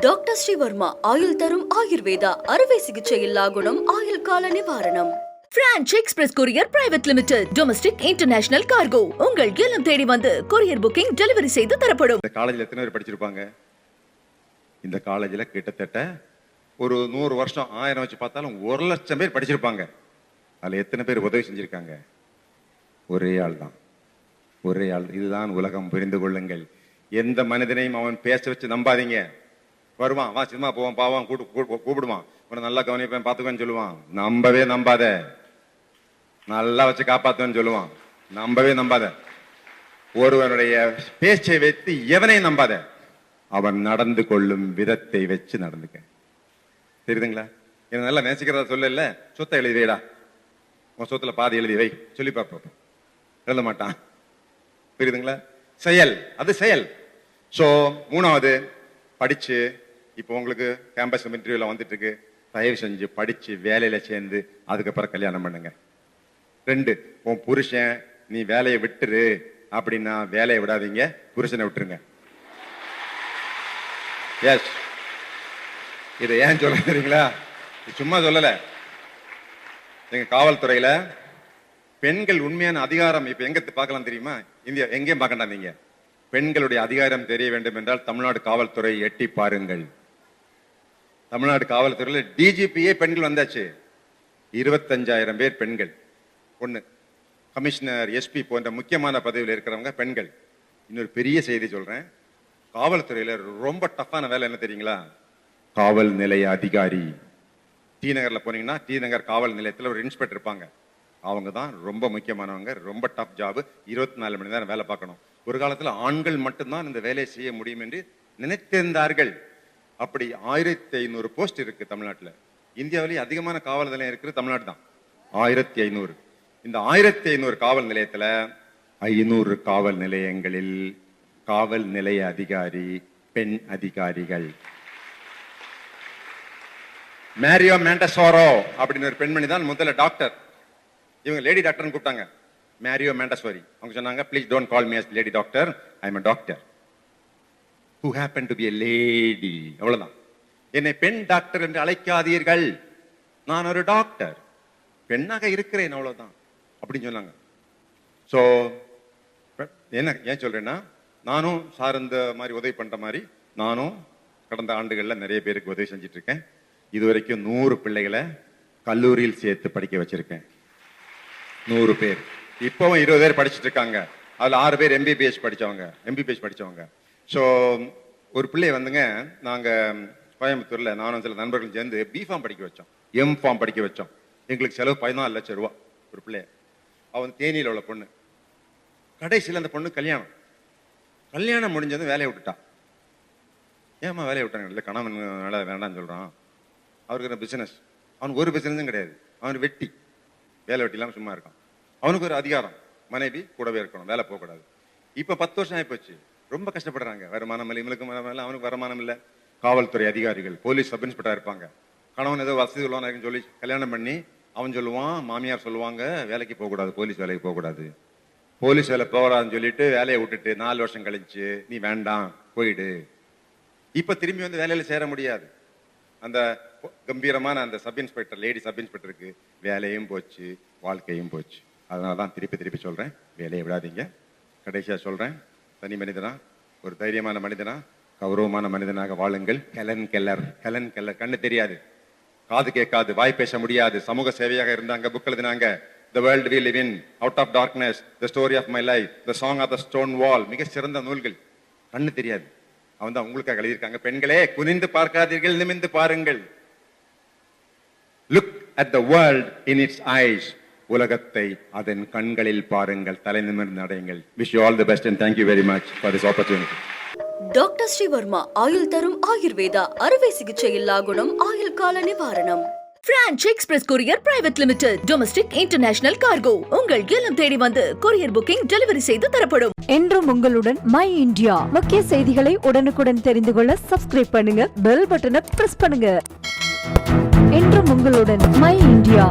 Doctor Srivarma ஆயுள் தரும் ஆயுர்வேதா அறுவை சிகிச்சை இல்லா குணம் ஆயுள் கால நிவாரணம். Franch Express Courier private limited domestic international cargo உங்கள் இல்லம் தேடி வந்து கொரியர் புக்கிங் டெலிவரி செய்து தரப்படும். இந்த காலேஜில் எத்தனை பேர் படிச்சிருப்பாங்க? இந்த காலேஜில் கிட்டத்தட்ட ஒரு நூறு வருஷம் ஆயிரம் வச்சு பார்த்தாலும் ஒரு லட்சம் பேர் படிச்சிருப்பாங்க. அதில் எத்தனை பேர் உதவி செஞ்சிருக்காங்க? ஒரே ஆள் தான். ஒரே ஆள். இதுதான் உலகம் புரிந்து கொள்ளுங்கள். எந்த மனிதனையும் அவன் பேச வச்சு நம்பாதீங்க. வருவான். வா சினிமா போவான் பாவான் கூட்டு கூப்பிடுவான். உன்னை நல்லா கவனிப்பேன் பார்த்துக்கோன்னு சொல்லுவான். நம்பவே நம்பாத. நல்லா வச்சு காப்பாத்துவேன்னு சொல்லுவான். நம்பவே நம்பாத. ஒருவனுடைய பேச்சை வைத்து எவனை நம்பாத. அவன் நடந்து கொள்ளும் விதத்தை வச்சு நடந்துக்க. தெரியுதுங்களா? என்ன நல்லா நேசிக்கிறதா சொல்லல? சொத்தை எழுதி வைடா. உன் சொத்துல பாதி எழுதி வை. சொல்லி பார்ப்போம் எழுத மாட்டான். புரியுதுங்களா? செயல். அது செயல். ஸோ மூணாவது படிச்சு இப்போ உங்களுக்கு கேம்பஸ் இன்டர்வியூவில் வந்துட்டு இருக்கு தயவு செஞ்சு படிச்சு வேலையில சேர்ந்து அதுக்கப்புறம் கல்யாணம் பண்ணுங்க. ரெண்டு உன் புருஷன் நீ வேலையை விட்டுரு அப்படின்னா வேலையை விடாதீங்க புருஷனை விட்டுருங்க. எஸ் இதை ஏன் சொல்ல தெரியுங்களா சும்மா சொல்லல. எங்க காவல்துறையில பெண்கள் உண்மையான அதிகாரம் இப்போ எங்க பார்க்கலாம் தெரியுமா? இந்தியா எங்கேயும் பார்க்கண்டா நீங்கள் பெண்களுடைய அதிகாரம் தெரிய வேண்டும் என்றால் தமிழ்நாடு காவல்துறை எட்டி பாருங்கள். தமிழ்நாடு காவல்துறையில் டிஜிபியே பெண்கள் வந்தாச்சு. இருபத்தஞ்சாயிரம் பேர் பெண்கள். ஒன்று கமிஷனர் எஸ்பி போன்ற முக்கியமான பதவியில் இருக்கிறவங்க பெண்கள். இன்னொரு பெரிய செய்தி சொல்கிறேன் காவல்துறையில் ரொம்ப டஃப்பான வேலை என்ன தெரியுங்களா? காவல் நிலைய அதிகாரி. டி நகரில் போனீங்கன்னா டி நகர் காவல் நிலையத்தில் ஒரு இன்ஸ்பெக்டர் இருப்பாங்க. அவங்க தான் ரொம்ப முக்கியமானவங்க ரொம்ப டஃப் ஜாபு. இருபத்தி நாலு மணி நேரம் வேலை பார்க்கணும். ஒரு காலத்தில் ஆண்கள் மட்டும்தான் இந்த வேலையை செய்ய முடியும் என்று நினைத்திருந்தார்கள். அப்படி ஆயிரத்தி ஐநூறு போஸ்ட் இருக்கு தமிழ்நாட்டில். இந்தியாவிலேயே அதிகமான காவல் நிலையம் இருக்கிறது தமிழ்நாடு தான். ஆயிரத்தி ஐநூறு. இந்த ஆயிரத்தி ஐநூறு காவல் நிலையத்துல ஐநூறு காவல் நிலையங்களில் காவல் நிலைய அதிகாரி பெண் அதிகாரிகள். மேரியோ மேண்டசோரோ அப்படின்னு ஒரு பெண்மணி தான் முதல்ல டாக்டர் இவங்க லேடி டாக்டர்னு கூப்பிட்டாங்க. மேரியோ மேண்டசோரி அவங்க சொன்னாங்க please don't call me as lady doctor I am doctor who happen to be a lady. அவ்வளோதான் என்னை பெண் டாக்டர் என்று அழைக்காதீர்கள். நான் ஒரு டாக்டர் பெண்ணாக இருக்கிறேன் அவ்வளவுதான். அப்படின்னு சொன்னாங்க. ஸோ என்ன ஏன் சொல்றேன்னா நானும் சார் இந்த மாதிரி உதவி பண்ற மாதிரி நானும் கடந்த ஆண்டுகளில் நிறைய பேருக்கு உதவி செஞ்சுட்டு இருக்கேன் இது வரைக்கும் நூறு பிள்ளைகளை கல்லூரியில் சேர்த்து படிக்க வச்சிருக்கேன். நூறு பேர். இப்பவும் இருபது பேர் படிச்சுட்டு இருக்காங்க அதுல ஆறு பேர் எம்பிபிஎஸ் படிச்சவங்க. எம்பிபிஎஸ் படிச்சவங்க. ஸோ ஒரு பிள்ளைய வந்துங்க நாங்கள் கோயம்புத்தூரில் நானும் சில நண்பர்கள் சேர்ந்து பி ஃபார்ம் படிக்க வச்சோம். எம் ஃபார்ம் படிக்க வச்சோம். எங்களுக்கு செலவு பதினாலு லட்சம் ரூபா ஒரு பிள்ளைய அவன் தேனியில் உள்ள பொண்ணு. கடைசியில் அந்த பொண்ணு கல்யாணம். கல்யாணம் முடிஞ்சதும் வேலையை விட்டுட்டான் ஏம்மா வேலையை விட்டாங்க? இல்லை கணவன் வேலை வேண்டாம்னு சொல்கிறான் அவருக்கு பிசினஸ் அவனுக்கு ஒரு பிஸ்னஸும் கிடையாது. அவன் வெட்டி. வேலை வெட்டி இல்லாமல் சும்மா இருக்கான். அவனுக்கு ஒரு அதிகாரம். மனைவி கூடவே இருக்கணும். வேலை போகக்கூடாது. இப்போ பத்து வருஷம் ஆயிப்போச்சு. ரொம்ப கஷ்டப்படுறாங்க. வருமானம் இல்லை இவனுக்கு வருமானம் இல்லை அவனுக்கு வருமானம் இல்லை. காவல்துறை அதிகாரிகள் போலீஸ் சப் இன்ஸ்பெக்டராக இருப்பாங்க. கணவன் ஏதோ வசதி உள்ளவனா இருக்குன்னு சொல்லி கல்யாணம் பண்ணி அவன் சொல்லுவான் மாமியார் சொல்லுவாங்க வேலைக்கு போகக்கூடாது போலீஸ் வேலைக்கு போகக்கூடாது. போலீஸ் வேலை போகக்கூடாதுன்னு சொல்லிட்டு வேலையை விட்டுட்டு நாலு வருஷம் கழிச்சு நீ வேண்டாம் போயிடு. இப்போ திரும்பி வந்து வேலையில் சேர முடியாது. அந்த கம்பீரமான அந்த சப் இன்ஸ்பெக்டர் லேடி சப் இன்ஸ்பெக்டருக்கு வேலையும் போச்சு வாழ்க்கையும் போச்சு. அதனால தான் திருப்பி திருப்பி சொல்கிறேன் வேலையை விடாதீங்க. கடைசியாக சொல்கிறேன் தனி மனிதனா? ஒரு தைரியமான மனிதனா? கௌரவமான மனிதனாக வாழுங்கள். ஹெலன் கெல்லர் ஹெலன் கெல்லர் கண்ணு தெரியாது. காது கேட்காது. வாய் பேச முடியாது. சமூக சேவையாக இருந்தாங்க புக் எழுதினாங்க. The world we live in out of darkness the story of my life the song of the stone wall மிக சிறந்த நூல்கள். கண்ணு தெரியாது. அவன் தான் உங்களுக்காக எழுதியிருக்காங்க. பெண்களே குனிந்து பார்க்காதீர்கள். நிமிந்து பாருங்கள். Look at the world in its eyes உலகத்தை அதன் கண்களில் பாருங்கள் தலை நிமிர்ந்து அடையுங்கள் wish you all the best and thank you very much for this opportunity doctor Srivarma ஆயுள் தரும் ஆயுர்வேதா அறுவை சிகிச்சை இல்லா குணம் ஆயுள் கால நிவாரணம் Franch Express Courier private limited domestic international cargo உங்கள் இல்லம் தேடி வந்து கொரியர் புக்கிங் டெலிவரி செய்து தரப்படும். என்றும் உங்களுடன் மை இந்தியா முக்கிய செய்திகளை உடனுக்குடன் தெரிந்து கொள்ள சப்ஸ்கிரைப் பண்ணுங்க பெல் பட்டனை பிரஸ் பண்ணுங்க. என்றும் உங்களுடன் மை இந்தியா